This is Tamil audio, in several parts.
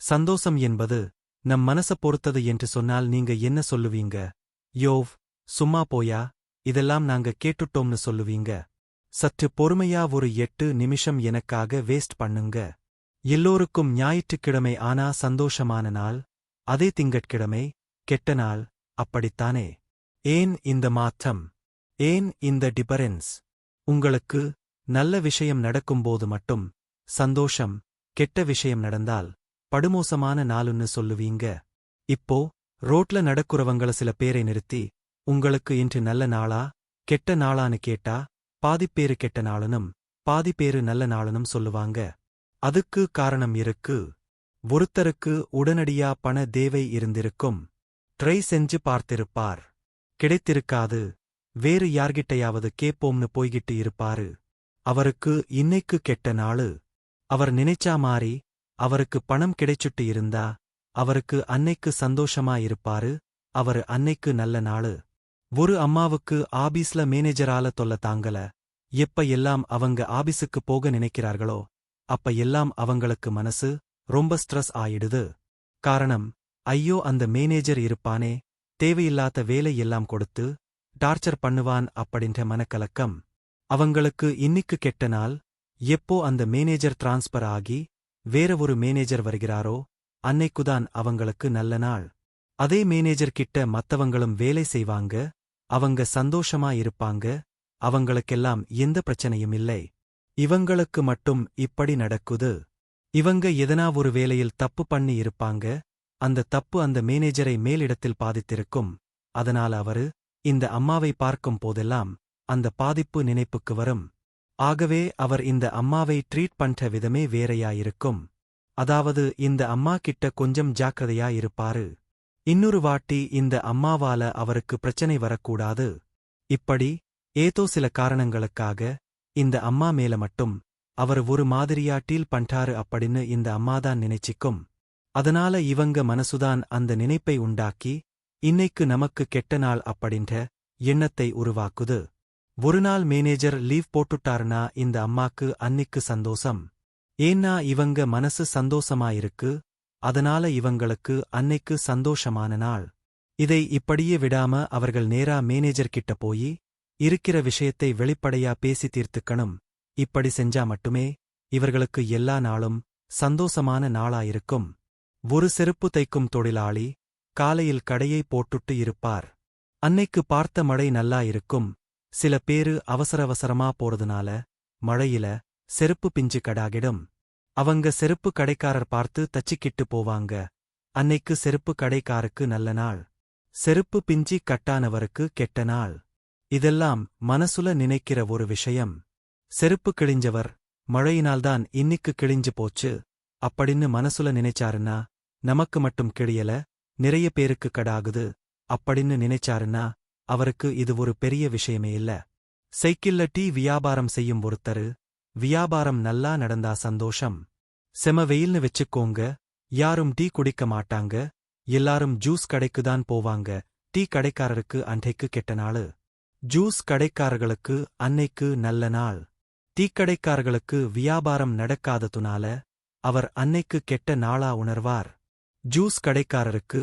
சந்தோஷம் என்பது நம் மனச பொறுத்தது என்று சொன்னால் நீங்க என்ன சொல்லுவீங்க? யோவ் சும்மா போயா? இதெல்லாம் நாங்க கேட்டுட்டோம்னு சொல்லுவீங்க. சற்று பொறுமையா ஒரு எட்டு நிமிஷம் எனக்காக வேஸ்ட் பண்ணுங்க. எல்லோருக்கும் ஞாயிற்றுக்கிழமை ஆனா சந்தோஷமான நாள் அதே திங்கட்கிழமை கெட்ட நாள் அப்படித்தானே? ஏன் இந்த மாற்றம்? ஏன் இந்த டிபரன்ஸ் உங்களுக்கு நல்ல விஷயம் நடக்கும்போது மட்டும் சந்தோஷம் கெட்ட விஷயம் நடந்தால் படுமோசமான நாளுன்னு சொல்லுவீங்க. இப்போ ரோட்ல நடக்குறவங்கள சில பேரை நிறுத்தி உங்களுக்கு இன்று நல்ல நாளா கெட்ட நாளான்னு கேட்டா பாதிப்பேரு கெட்ட நாளுனும் பாதிப்பேரு நல்ல நாளுனும் சொல்லுவாங்க. அதுக்கு காரணம் இருக்கு. ஒருத்தருக்கு உடனடியா பண தேவை இருந்திருக்கும். ட்ரை செஞ்சு பார்த்திருப்பார். கிடைத்திருக்காது. வேறு யார்கிட்டயாவது கேப்போம்னு போய்கிட்டு இருப்பாரு. அவருக்கு இன்னைக்கு கெட்ட நாளு. அவர் நினைச்சா மாறி அவருக்கு பணம் கிடைச்சுட்டு இருந்தா அவருக்கு அன்னைக்கு சந்தோஷமா இருப்பாரு அவரு அன்னைக்கு நல்ல நாளு. ஒரு அம்மாவுக்கு ஆபீஸ்ல மேனேஜரால தொல்ல தாங்கல. எப்ப எல்லாம் அவங்க ஆபீஸுக்கு போக நினைக்கிறார்களோ அப்ப எல்லாம் அவங்களுக்கு மனசு ரொம்ப ஸ்ட்ரெஸ் ஆயிடுது. காரணம் ஐயோ அந்த மேனேஜர் இருப்பானே தேவையில்லாத வேலை எல்லாம் கொடுத்து டார்ச்சர் பண்ணுவான் அப்படின்ற மனக்கலக்கம். அவங்களுக்கு இன்னிக்கு கெட்ட நாள் எப்போ அந்த மேனேஜர் டிரான்ஸ்பர் ஆகி வேற ஒரு மேனேஜர் வருகிறாரோ? அன்னைக்குதான் அவங்களுக்கு நல்ல நாள். அதே மேனேஜர் கிட்ட மத்தவங்களும் வேலை செய்வாங்க. அவங்க சந்தோஷமா இருப்பாங்க. அவங்களுக்கெல்லாம் எந்த பிரச்சனையும் இல்லை. இவங்களுக்கு மட்டும் இப்படி நடக்குது. இவங்க எதனா ஒரு வேலையில் தப்பு பண்ணி இருப்பாங்க. அந்த தப்பு அந்த மேனேஜரை மேலிடத்தில் பாதித்திருக்கும். அதனால் அவரு இந்த அம்மாவை பார்க்கும் போதெல்லாம் அந்த பாதிப்பு நினைப்புக்கு வரும். ஆகவே அவர் இந்த அம்மாவை ட்ரீட் பண்ற விதமே வேறையாயிருக்கும். அதாவது இந்த அம்மா கிட்ட கொஞ்சம் ஜாக்கிரதையா இருப்பாரு இன்னொரு வாட்டி இந்த அம்மாவால அவருக்கு பிரச்சனை வரக்கூடாது. இப்படி ஏதோ சில காரணங்களுக்காக இந்த அம்மா மேல மட்டும் அவர் ஒரு மாதிரியா டீல் பண்றாரு அப்படின்னு இந்த அம்மாதான் நினைச்சிக்கும். அதனால இவங்க மனசுதான் அந்த நினைப்பை உண்டாக்கி இன்னைக்கு நமக்கு கெட்ட நாள் அப்படின்ற எண்ணத்தை உருவாக்குது. ஒரு நாள் மேனேஜர் லீவ் போட்டுட்டாருனா இந்த அம்மாக்கு அன்னிக்கு சந்தோஷம். ஏன்னா இவங்க மனசு சந்தோஷமாயிருக்கு அதனால இவங்களுக்கு அன்னைக்கு சந்தோஷமான நாள். இதை இப்படியே விடாம அவர்கள் நேரா மேனேஜர் கிட்ட போயி இருக்கிற விஷயத்தை வெளிப்படையா பேசி தீர்த்துக்கணும். இப்படி செஞ்சா மட்டுமே இவர்களுக்கு எல்லா நாளும் சந்தோஷமான நாளாயிருக்கும். ஒரு செருப்பு தைக்கும் தொழிலாளி காலையில் கடையை போட்டுட்டு இருப்பார். அன்னைக்கு பார்த்த மழை நல்லா இருக்கும் சில பேரு அவசர அவசரமா போறதுனால மழையில செருப்பு பிஞ்சு கடாகிடும். அவங்க செருப்பு கடைக்காரர் பார்த்து தச்சிக்கிட்டு போவாங்க. அன்னைக்கு செருப்பு கடைக்காருக்கு நல்ல நாள். செருப்பு பிஞ்சி கட்டானவருக்கு கெட்ட நாள். இதெல்லாம் மனசுல நினைக்கிற ஒரு விஷயம். செருப்பு கிழிஞ்சவர் மழையினால்தான் இன்னிக்கு கிழிஞ்சு போச்சு. அப்படின்னு மனசுல நினைச்சாருன்னா நமக்கு மட்டும் கிழியல நிறைய பேருக்கு கடாகுது. அப்படின்னு நினைச்சாருன்னா அவருக்கு இது ஒரு பெரிய விஷயமே இல்ல. சைக்கிள்ல டீ வியாபாரம் செய்யும் ஒருத்தரு வியாபாரம் நல்லா நடந்தா சந்தோஷம். செம வெயில்னு வச்சுக்கோங்க யாரும் டீ குடிக்க மாட்டாங்க எல்லாரும் ஜூஸ் கடைக்குதான் போவாங்க டீ கடைக்காரருக்கு அன்றைக்கு கெட்ட நாளு. ஜூஸ் கடைக்காரர்களுக்கு அன்னைக்கு நல்ல நாள். டீக்கடைக்காரர்களுக்கு வியாபாரம் நடக்காததுனால அவர் அன்னைக்கு கெட்ட நாளா உணர்வார். ஜூஸ் கடைக்காரருக்கு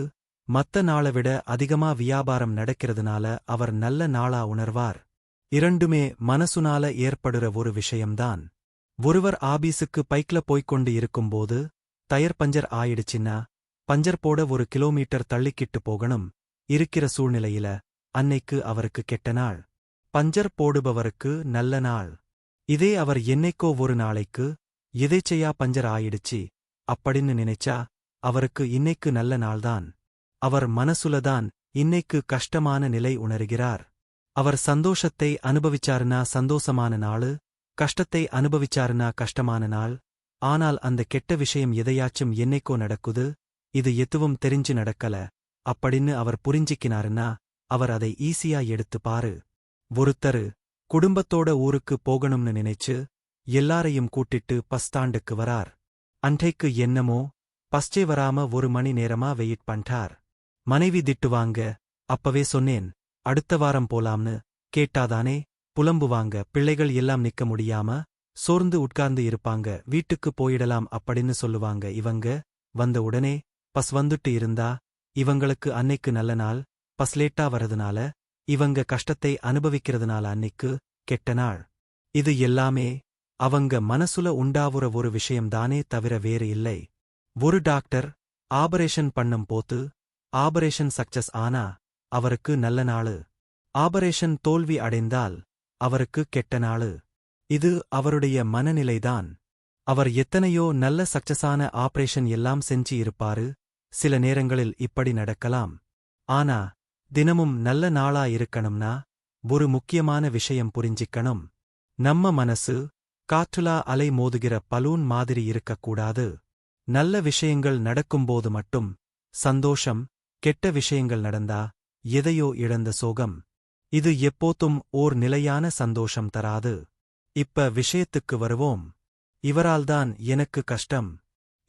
மத்த நாளை விட அதிகமா வியாபாரம் நடக்கிறதுனால அவர் நல்ல நாளா உணர்வார். இரண்டுமே மனசுனால ஏற்படுற ஒரு விஷயம்தான். ஒருவர் ஆபீஸுக்கு பைக்ல போய்க்கொண்டு இருக்கும்போது டயர் பஞ்சர் ஆயிடுச்சின்னா பஞ்சர் போட ஒரு கிலோமீட்டர் தள்ளிக்கிட்டு போகணும். இருக்கிற சூழ்நிலையில அன்னைக்கு அவருக்கு கெட்ட நாள். பஞ்சர் போடுபவருக்கு நல்ல நாள். இதே அவர் என்னைக்கோ ஒரு நாளைக்கு எதேச்சையா பஞ்சர் ஆயிடுச்சு? அப்படின்னு நினைச்சா அவருக்கு இன்னைக்கு நல்ல நாள்தான். அவர் மனசுலதான் இன்னைக்கு கஷ்டமான நிலை உணர்கிறார். அவர் சந்தோஷத்தை அனுபவிச்சாருனா சந்தோஷமான நாளு கஷ்டத்தை அனுபவிச்சாருனா கஷ்டமான நாள் ஆனால் அந்த கெட்ட விஷயம் எதையாச்சும் என்னைக்கோ நடக்குது இது எதுவும் தெரிஞ்சு நடக்கல அப்படின்னு அவர் புரிஞ்சிக்கினாருன்னா அவர் அதை ஈஸியா எடுத்து பாரு. ஒருத்தரு குடும்பத்தோட ஊருக்கு போகணும்னு நினைச்சு எல்லாரையும் கூட்டிட்டு பஸ் ஸ்டாண்டுக்கு வரார். அன்றைக்கு என்னமோ பஸ்டே வராம ஒரு மணி நேரமா வெயிட் பண்றார். மனைவி திட்டுவாங்க. அப்பவே சொன்னேன் அடுத்த வாரம் போலாம்னு. கேட்டாதானே புலம்புவாங்க பிள்ளைகள் எல்லாம் நிக்க முடியாம சோர்ந்து உட்கார்ந்து இருப்பாங்க வீட்டுக்கு போயிடலாம் அப்படின்னு சொல்லுவாங்க. இவங்க வந்த உடனே பஸ் வந்துட்டு இருந்தா இவங்களுக்கு அன்னைக்கு நல்ல நாள் பஸ் லேட்டா வரதுனால இவங்க கஷ்டத்தை அனுபவிக்கிறதுனால அன்னைக்கு கெட்ட நாள். இது எல்லாமே அவங்க மனசுல உண்டாவுற ஒரு விஷயம்தானே தவிர வேறு இல்லை. ஒரு டாக்டர் ஆபரேஷன் பண்ணும் போத்து ஆபரேஷன் சக்சஸ் ஆனா அவருக்கு நல்ல நாளு. ஆபரேஷன் தோல்வி அடைந்தால் அவருக்கு கெட்ட நாளு. இது அவருடைய மனநிலைதான். அவர் எத்தனையோ நல்ல சக்சஸான ஆபரேஷன் எல்லாம் செஞ்சு இருப்பாரு சில நேரங்களில் இப்படி நடக்கலாம். ஆனா தினமும் நல்ல நாளா இருக்கணும்னா ஒரு முக்கியமான விஷயம் புரிஞ்சிக்கணும். நம்ம மனசு காற்றுலா அலை மோதுகிற பலூன் மாதிரி இருக்கக்கூடாது. நல்ல விஷயங்கள் நடக்கும்போது மட்டும் சந்தோஷம் கெட்ட விஷயங்கள் நடந்தா எதையோ இழந்த சோகம். இது எப்போத்தும் ஓர் நிலையான சந்தோஷம் தராது. இப்ப விஷயத்துக்கு வருவோம். இவரால்தான் எனக்கு கஷ்டம்.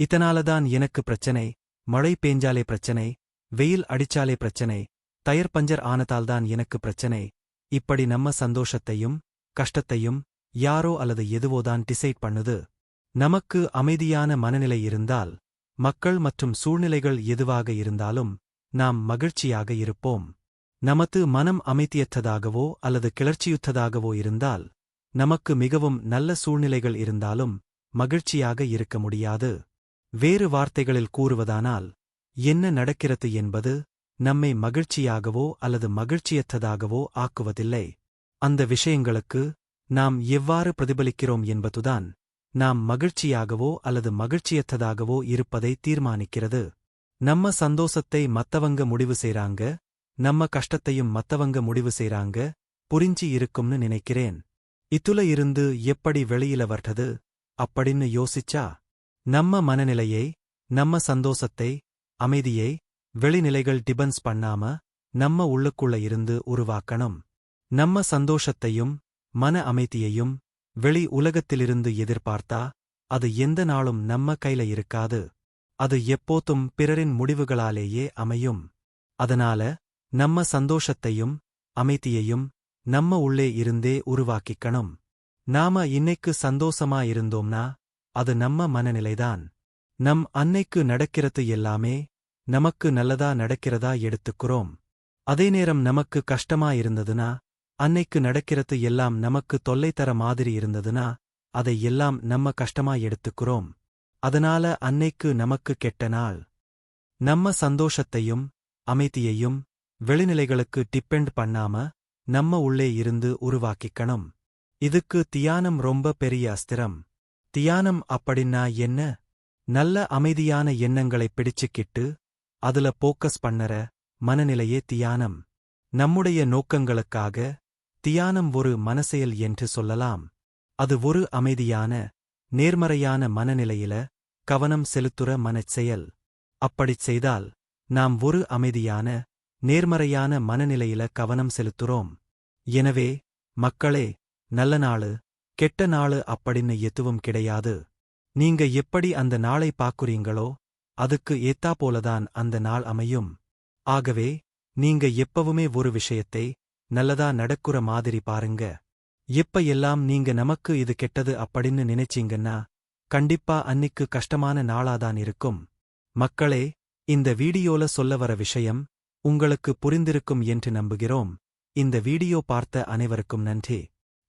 இதனாலதான் எனக்கு பிரச்சனை. மழை பேஞ்சாலே பிரச்சனை. வெயில் அடிச்சாலே பிரச்சனை. டயர் பஞ்சர் ஆனதால்தான் எனக்கு பிரச்சனை. இப்படி நம்ம சந்தோஷத்தையும் கஷ்டத்தையும் யாரோ அல்லது எதுவோதான் டிசைட் பண்ணுது. நமக்கு அமைதியான மனநிலை இருந்தால் மக்கள் மற்றும் சூழ்நிலைகள் எதுவாக இருந்தாலும் நாம் மகிழ்ச்சியாக இருப்போம். நமது மனம் அமைதியற்றதாகவோ அல்லது கிளர்ச்சியுற்றதாகவோ இருந்தால் நமக்கு மிகவும் நல்ல சூழ்நிலைகள் இருந்தாலும் மகிழ்ச்சியாக இருக்க முடியாது. வேறு வார்த்தைகளில் கூறுவதானால் என்ன நடக்கிறது என்பது நம்மை மகிழ்ச்சியாகவோ அல்லது மகிழ்ச்சியற்றதாகவோ ஆக்குவதில்லை. அந்த விஷயங்களுக்கு நாம் எவ்வாறு பிரதிபலிக்கிறோம் என்பதுதான் நாம் மகிழ்ச்சியாகவோ அல்லது மகிழ்ச்சியற்றதாகவோ இருப்பதை தீர்மானிக்கிறது. நம்ம சந்தோஷத்தை மத்தவங்க முடிவு செய்றாங்க நம்ம கஷ்டத்தையும் மத்தவங்க முடிவு செய்றாங்க புரிஞ்சி இருக்கும்னு நினைக்கிறேன். இத்துல இருந்து எப்படி வெளியில வர்றது அப்படின்னு யோசிச்சா நம்ம மனநிலையை நம்ம சந்தோஷத்தை அமைதியை வெளிநிலைகள் டிபன்ஸ் பண்ணாம நம்ம உள்ளுக்குள்ள இருந்து உருவாக்கணும். நம்ம சந்தோஷத்தையும் மன அமைதியையும் வெளி உலகத்திலிருந்து எதிர்பார்த்தா அது எந்த நாளும் நம்ம கையில இருக்காது. அது எப்போத்தும் பிறரின் முடிவுகளாலேயே அமையும். அதனால நம்ம சந்தோஷத்தையும் அமைதியையும் நம்ம உள்ளே இருந்தே உருவாக்கிக்கணும். நாம இன்னைக்கு சந்தோஷமா இருந்தோம்னா அது நம்ம மனநிலைதான். நம் அன்னைக்கு நடக்கிறது எல்லாமே நமக்கு நல்லதா நடக்கிறதா எடுத்துக்கிறோம். அதே நேரம் நமக்கு கஷ்டமா இருந்ததுனா அன்னைக்கு நடக்கிறது எல்லாம் நமக்கு தொல்லை தர மாதிரி இருந்ததுனா அதை எல்லாம் நம்ம கஷ்டமா எடுத்துக்கிறோம். அதனால அன்னைக்கு நமக்கு கெட்ட நாள். நம்ம சந்தோஷத்தையும் அமைதியையும் வெளிநிலைகளுக்கு டிபெண்ட் பண்ணாம நம்ம உள்ளே இருந்து உருவாக்கிக்கணும். இதுக்கு தியானம் ரொம்ப பெரிய அஸ்திரம். தியானம் அப்படின்னா என்ன? நல்ல அமைதியான எண்ணங்களை பிடிச்சுக்கிட்டு அதுல போக்கஸ் பண்ணற மனநிலையே தியானம். நம்முடைய நோக்கங்களுக்காக தியானம் ஒரு மனசெயல் என்று சொல்லலாம். அது ஒரு அமைதியான நேர்மறையான மனநிலையில கவனம் செலுத்துற மனச்செயல் அப்படிச் செய்தால் நாம் ஒரு அமைதியான நேர்மறையான மனநிலையில கவனம் செலுத்துறோம். எனவே மக்களே நல்ல நாளு கெட்ட நாளு அப்படின்னு எதுவும் கிடையாது. நீங்க எப்படி அந்த நாளை பாக்குறீங்களோ அதுக்கு ஏத்தா போலதான் அந்த நாள் அமையும். ஆகவே நீங்க எப்பவுமே ஒரு விஷயத்தை நல்லதா நடக்குற மாதிரி பாருங்க. எப்ப எல்லாம் நீங்க நமக்கு இது கெட்டது அப்படின்னு நினைச்சீங்கன்னா கண்டிப்பா அன்னிக்கு கஷ்டமான நாளாதான் இருக்கும். மக்களே இந்த வீடியோல சொல்ல வர விஷயம் உங்களுக்கு புரிந்திருக்கும் என்று நம்புகிறோம். இந்த வீடியோ பார்த்த அனைவருக்கும் நன்றி.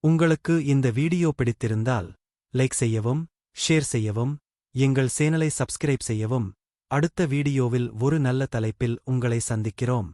உங்களுக்கு இந்த வீடியோ பிடித்திருந்தால் லைக் செய்யவும் ஷேர் செய்யவும் எங்கள் சேனலை சப்ஸ்கிரைப் செய்யவும். அடுத்த வீடியோவில் ஒரு நல்ல தலைப்பில் உங்களை சந்திக்கிறோம்.